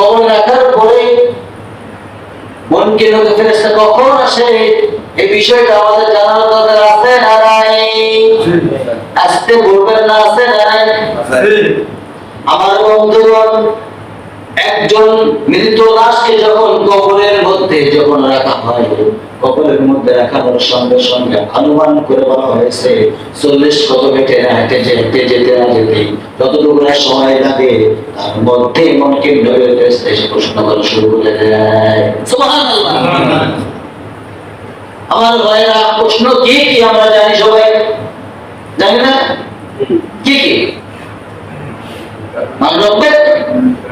কবর রাখার পরে মনকে ফেরেস্তা কখন আসে এই বিষয়টা আমাদের জানার দরকার আছে না নাই? আসতে বলবেন না আছে না নাই? আমার বন্ধুগণ একজন মৃত লাশকে যখন কবরের যখন রাখা হয় কপালের মধ্যে রাখানোর সঙ্গে সঙ্গে অনুমান করে বলা হয়েছে চল্লিশ কত হেঁটে না হেঁটে যে হেঁটে যেতে না যেতে যতটুকু সময় লাগে তার মধ্যে মনকে ধরে এসে প্রশ্ন করা শুরু করে দেয়। আমার ভাইরা প্রশ্ন কি কি আমরা জানি সবাই জানি না কি কি মান রব্বিক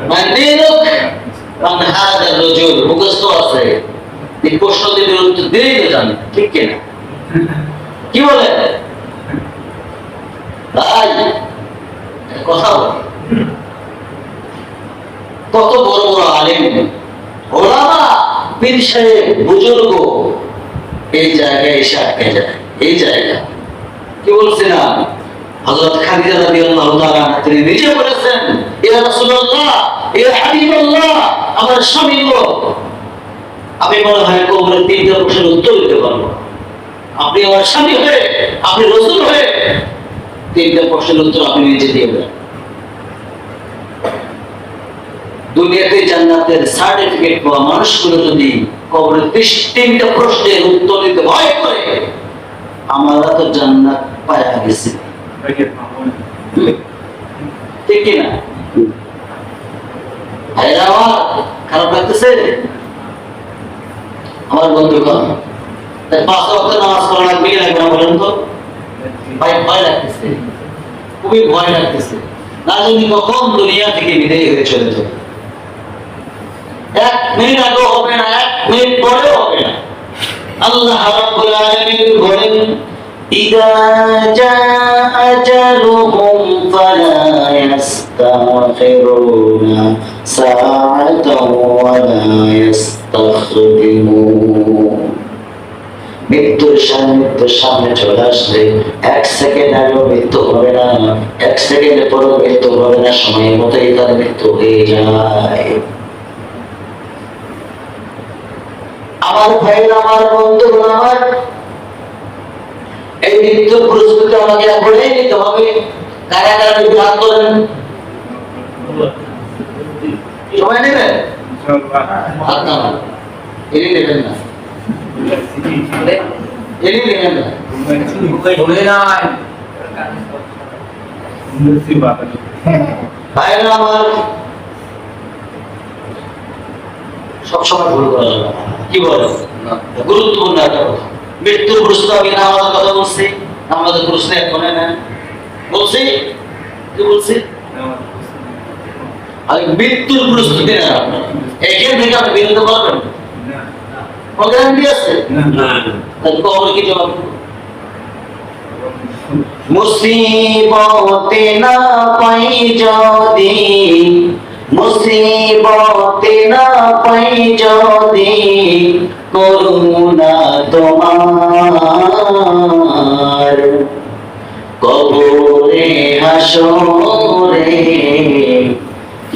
মান দীনুক এই প্রশ্ন কত বড় বড় আলেম, ওলামা, পীর সাহেব, বুজুর্গ, এই জায়গায় এসে আটকে যায়, এই জায়গা। কি বলছিলাম হযরত খাদিজা তিনি নিজে বলেছেন, ইয়া রাসূলুল্লাহ, ইয়া আমার স্বামী গো আমি মনে হয় কবরের তিনটা প্রশ্নের উত্তর দিতে পারব আপনি আমার স্বামী হয়ে, আপনি রসুল হয়ে তিনটা প্রশ্নের উত্তর আপনি নিজে দিয়ে দেন। দুনিয়াতে জান্নাতের সার্টিফিকেট পাওয়া মানুষগুলো যদি কবরের তিনটা প্রশ্নের উত্তর দিতে ভয় করে, আমরা তো জান্নাত পায়া গেছি। ঠিক কিনা? ভাইরা খারাপ লাগতেছে আমার বন্ধুগণ তাই পাঁচ ওয়াক্ত নামাজ পড়া লাগবে কি লাগবে না বলেন তো ভাই ভয় লাগতেছে খুবই ভয় লাগতেছে না জানি কখন দুনিয়া থেকে বিদায় হয়ে চলে যাবে এক মিনিট আগেও হবে না এক মিনিট পরেও হবে না আল্লাহ রাব্বুল আলামিন বলেন إذا جاء أجلهم فلا يستأخرون ساعة ولا يستخدمون মৃত্যুর সামনে মৃত্যুর সামনে চলে আসলে এক সেকেন্ড আগেও মৃত্যু হবে না এক সেকেন্ড পরেও মৃত্যু হবে না সময়ের মতোই তার মৃত্যু হয়ে যায় আমার ভাই আমার বন্ধু আমার এই মৃত্যুর প্রস্তুতি আমাকে করে নিতে হবে কারা কারা যদি সময় নেবেন হাত নামান এনে নেবেন না। এনে নেবেন না। ভাইরা আমার সবসময় ভুল করা যাবে কি বলে? গুরুত্বপূর্ণ একটা কথা। মৃত্যুর প্রশ্ন আমি নামাজের কথা বলছি। আমাদের প্রশ্ন এখন না বলছি? কি বলছি? আমি মৃত্যুর প্রস্তুতি না এখান থেকে আপনি বিরত পারবেন গ্যারান্টি আছে তাহলে কবর কি জবাব? দেব? মুসিবতে না পাই যদি মুসিবতে না পাই যদি করুণা তোমার। কবরে হাসরে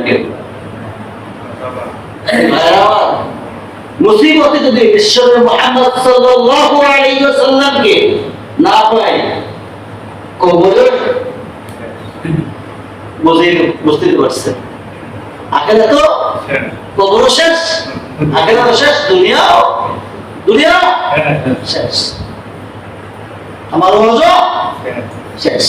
মানব হবে না কেউ মুসিবতে যদি ঈশ্বরের মোহাম্মদ সাল্লাল্লাহু আলাইহি ওয়াসাল্লামকে না পাই কবরে বুঝতে বুঝতে পারছেন আখেরা তো কবর শেষ আখেরা তো শেষ দুনিয়াও দুনিয়া শেষ। আমার মজা শেষ।